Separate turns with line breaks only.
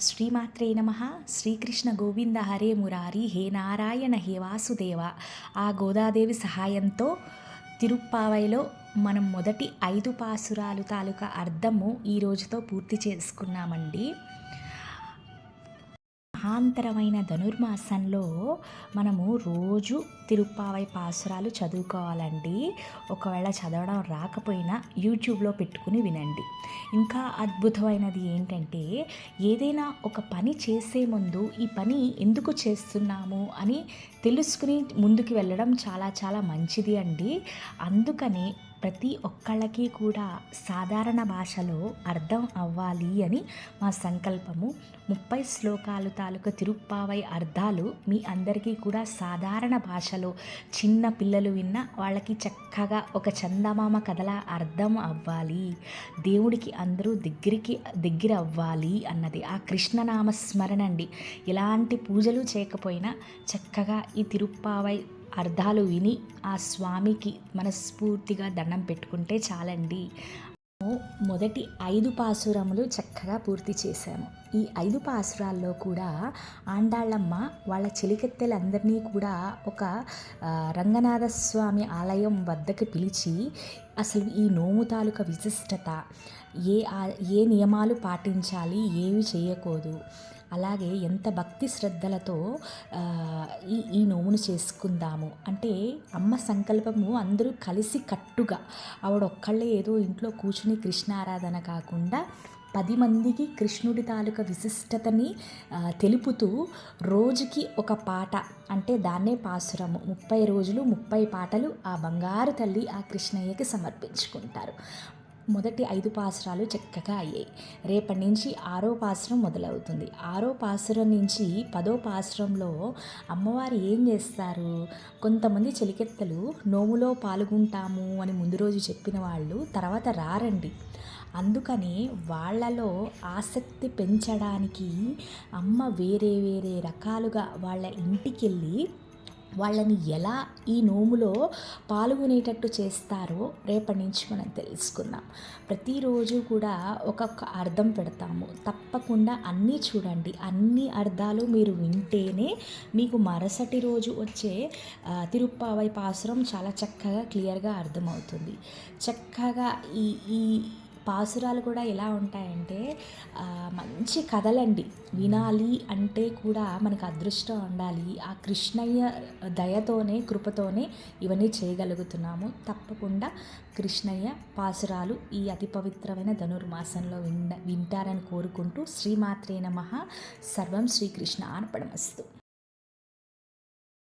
శ్రీమాత్రే నమ. శ్రీకృష్ణ గోవింద హరే మురారి. హే నారాయణ హే వాసుదేవ. ఆ గోదాదేవి సహాయంతో తిరుప్పావైలో మనం మొదటి ఐదు పాసురాలు తాలూకా అర్థము ఈ రోజుతో పూర్తి చేసుకున్నామండి. మహాంతరమైన ధనుర్మాసంలో మనము రోజు తిరుప్పావై పాసురాలు చదువుకోవాలండి. ఒకవేళ చదవడం రాకపోయినా యూట్యూబ్లో పెట్టుకుని వినండి. ఇంకా అద్భుతమైనది ఏంటంటే ఏదైనా ఒక పని చేసే ముందు ఈ పని ఎందుకు చేస్తున్నాము అని తెలుసుకుని ముందుకు వెళ్ళడం చాలా చాలా మంచిది అండి. అందుకనే ప్రతి ఒక్కళ్ళకి కూడా సాధారణ భాషలో అర్థం అవ్వాలి అని మా సంకల్పము. ముప్పై శ్లోకాలు తాలూకు తిరుప్పావై అర్థాలు మీ అందరికీ కూడా సాధారణ భాషలో చిన్న పిల్లలు విన్న వాళ్ళకి చక్కగా ఒక చందమామ కథలా అర్థం అవ్వాలి. దేవుడికి అందరూ దగ్గరికి దగ్గర అవ్వాలి అన్నది. ఆ కృష్ణనామ స్మరణ అండి ఎలాంటి పూజలు చేయకపోయినా చక్కగా ఈ తిరుప్పావై అర్థాలు విని ఆ స్వామికి మనస్ఫూర్తిగా దండం పెట్టుకుంటే చాలండి. మొదటి ఐదు పాసురములు చక్కగా పూర్తి చేశాము. ఈ ఐదు పాసురాల్లో కూడా ఆండాళ్ళమ్మ వాళ్ళ చెలికెత్తెలందరినీ కూడా ఒక రంగనాథ స్వామి ఆలయం వద్దకు పిలిచి అసలు ఈ నోము తాలూక విశిష్టత ఏ ఏ నియమాలు పాటించాలి ఏవి చేయకూడదు అలాగే ఎంత భక్తి శ్రద్ధలతో ఈ ఈ నోమును చేసుకుందాము. అంటే అమ్మ సంకల్పము అందరూ కలిసి కట్టుగా ఆవిడ ఒక్కళ్ళే ఏదో ఇంట్లో కూర్చుని కృష్ణ ఆరాధన కాకుండా పది మందికి కృష్ణుడి తాలూక విశిష్టతని తెలుపుతూ రోజుకి ఒక పాట అంటే దాన్నే పాసురము. ముప్పై రోజులు ముప్పై పాటలు ఆ బంగారు తల్లి ఆ కృష్ణయ్యకి సమర్పించుకుంటారు. మొదటి ఐదు పాసురాలు చక్కగా అయ్యాయి. రేపటి నుంచి ఆరో పాసురం మొదలవుతుంది. ఆరో పాసురం నుంచి పదో పాసురంలో అమ్మవారు ఏం చేస్తారు? కొంతమంది చెలికెత్తలు నోములో పాల్గొంటాము అని ముందు రోజు చెప్పిన వాళ్ళు తర్వాత రారండి. అందుకని వాళ్ళలో ఆసక్తి పెంచడానికి అమ్మ వేరే వేరే రకాలుగా వాళ్ళ ఇంటికి వెళ్ళి వాళ్ళని ఎలా ఈ నోములో పాల్గొనేటట్టు చేస్తారో రేపటి నుంచి మనం తెలుసుకుందాం. ప్రతిరోజు కూడా ఒక్కొక్క అర్థం పెడతాము. తప్పకుండా అన్నీ చూడండి. అన్ని అర్థాలు మీరు వింటేనే మీకు మరుసటి రోజు వచ్చే తిరుప్పావై పాసురం చాలా చక్కగా క్లియర్గా అర్థమవుతుంది. చక్కగా ఈ ఈ పాసురాలు కూడా ఎలా ఉంటాయంటే మంచి కథలండి. వినాలి అంటే కూడా మనకు అదృష్టం ఉండాలి. ఆ కృష్ణయ్య దయతోనే కృపతోనే ఇవన్నీ చేయగలుగుతున్నాము. తప్పకుండా కృష్ణయ్య పాసురాలు ఈ అతి పవిత్రమైన ధనుర్మాసంలో వింట వింటారని కోరుకుంటూ శ్రీమాత్రే నమ. సర్వం శ్రీకృష్ణ అర్పణమస్తు.